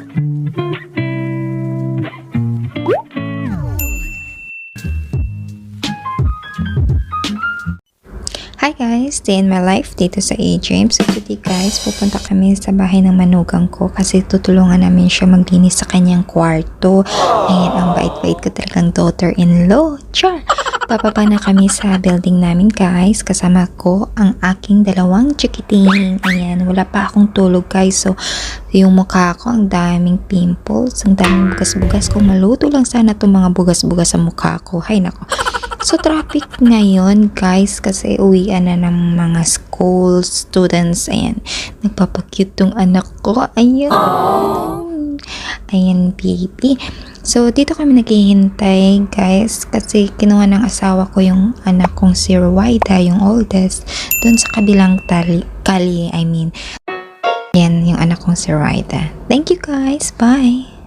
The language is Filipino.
Hi guys! Day in my life dito sa A-James. So today guys, pupunta kami sa bahay ng manugang ko kasi tutulungan namin siya maglinis sa kanyang kwarto. Ayan, ang bait-bait ko talagang daughter-in-law. Char! Papapa na kami sa building namin guys. Kasama ko ang aking dalawang chikiting. Ayan, wala pa akong tulog guys. So, yung mukha ko, ang daming pimples, ang daming bugas-bugas. Kung maluto lang sana itong mga bugas-bugas sa mukha ko. Hay nako. So, traffic ngayon, guys, kasi uwian na ng mga school students. Ayan, nagpapakyut tong anak ko. Ayan. Ayan, baby. So, dito kami naghihintay, guys, kasi kinuha ng asawa ko yung anak kong si Ruwaida, yung oldest, dun sa kabilang tali, kali, I mean. Yan, yung anak kong si Ruwaida. Thank you, guys. Bye!